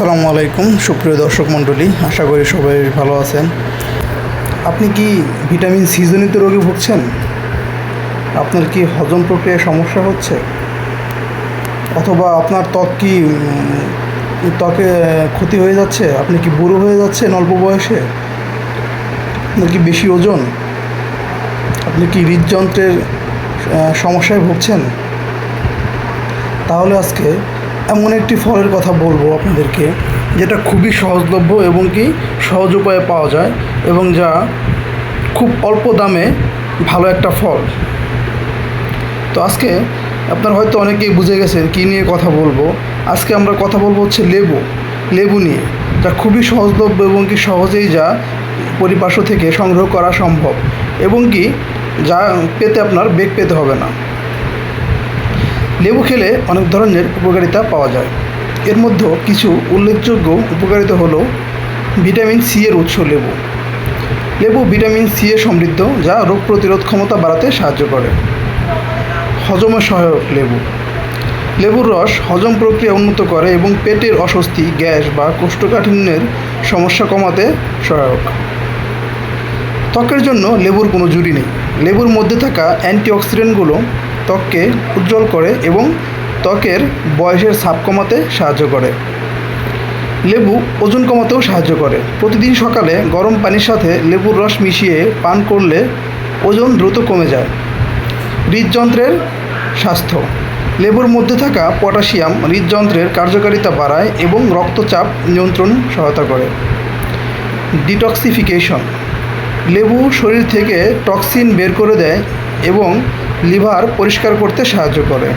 আসসালামু আলাইকুম, সুপ্রিয় দর্শক মণ্ডলী, আশা করি সবাই ভালো আছেন। আপনি কি ভিটামিন সিজনিত রোগে ভুগছেন? আপনার কি হজম প্রক্রিয়ায় সমস্যা হচ্ছে? অথবা আপনার ত্বক কি ত্বকে ক্ষতি হয়ে যাচ্ছে? আপনি কি বুড়ো হয়ে যাচ্ছেন অল্প বয়সে? আপনার কি বেশি ওজন? আপনি কি হৃদযন্ত্রের সমস্যায় ভুগছেন? তাহলে আজকে এমন একটি ফলের কথা বলব আপনাদেরকে, যেটা খুবই সহজলভ্য এবং কি সহজ উপায়ে পাওয়া যায় এবং যা খুব অল্প দামে ভালো একটা ফল। তো আজকে আপনার হয়তো অনেকেই বুঝে গেছেন কী নিয়ে কথা বলব। আজকে আমরা কথা বলব হচ্ছে লেবু লেবু নিয়ে, যা খুবই সহজলভ্য এবং কি সহজেই যা পরিপার্শ্ব থেকে সংগ্রহ করা সম্ভব এবং কি যা পেতে আপনার বেগ পেতে হবে না। লেবু খেলে অনেক ধরনের উপকারিতা পাওয়া যায়। এর মধ্যে কিছু উল্লেখযোগ্য উপকারিতা হলো ভিটামিন সি এর উৎস লেবু। লেবু ভিটামিন সি এ সমৃদ্ধ, যা রোগ প্রতিরোধ ক্ষমতা বাড়াতে সাহায্য করে। হজমে সহায়ক লেবু। লেবুর রস হজম প্রক্রিয়া উন্নত করে এবং পেটের অস্বস্তি, গ্যাস বা কোষ্ঠকাঠিন্যের সমস্যা কমাতে সহায়ক। ত্বকের জন্য লেবুর কোনো জুড়ি নেই। লেবুর মধ্যে থাকা অ্যান্টিঅক্সিডেন্টগুলো ত্বককে উজ্জ্বল করে এবং ত্বকের বয়সের ছাপ কমাতে সাহায্য করে। লেবু ওজন কমাতেও সাহায্য করে। প্রতিদিন সকালে গরম পানির সাথে লেবুর রস মিশিয়ে পান করলে ওজন দ্রুত কমে যায়। হৃদযন্ত্রের স্বাস্থ্য। লেবুর মধ্যে থাকা পটাশিয়াম হৃদযন্ত্রের কার্যকারিতা বাড়ায় এবং রক্তচাপ নিয়ন্ত্রণ সহায়তা করে। ডিটক্সিফিকেশন। লেবু শরীর থেকে টক্সিন বের করে দেয় এবং লিভার পরিষ্কার করতে সাহায্য করে।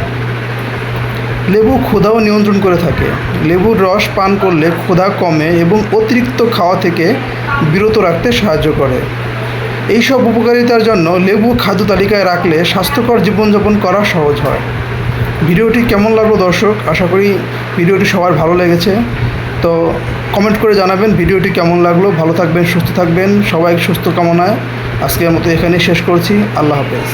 লেবু ক্ষুধাও নিয়ন্ত্রণ করে থাকে। লেবুর রস পান করলে ক্ষুধা কমে এবং অতিরিক্ত খাওয়া থেকে বিরত রাখতে সাহায্য করে। এইসব উপকারিতার জন্য লেবু খাদ্য তালিকায় রাখলে স্বাস্থ্যকর জীবনযাপন করা সহজ হয়। ভিডিওটি কেমন লাগল দর্শক? আশা করি ভিডিওটি সবার ভালো লেগেছে। তো কমেন্ট করে জানাবেন ভিডিওটি কেমন লাগল। ভালো থাকবেন, সুস্থ থাকবেন। সবাই সুস্থ কামনায় আজকের মতো এখানে শেষ করছি। আল্লাহ হাফেজ।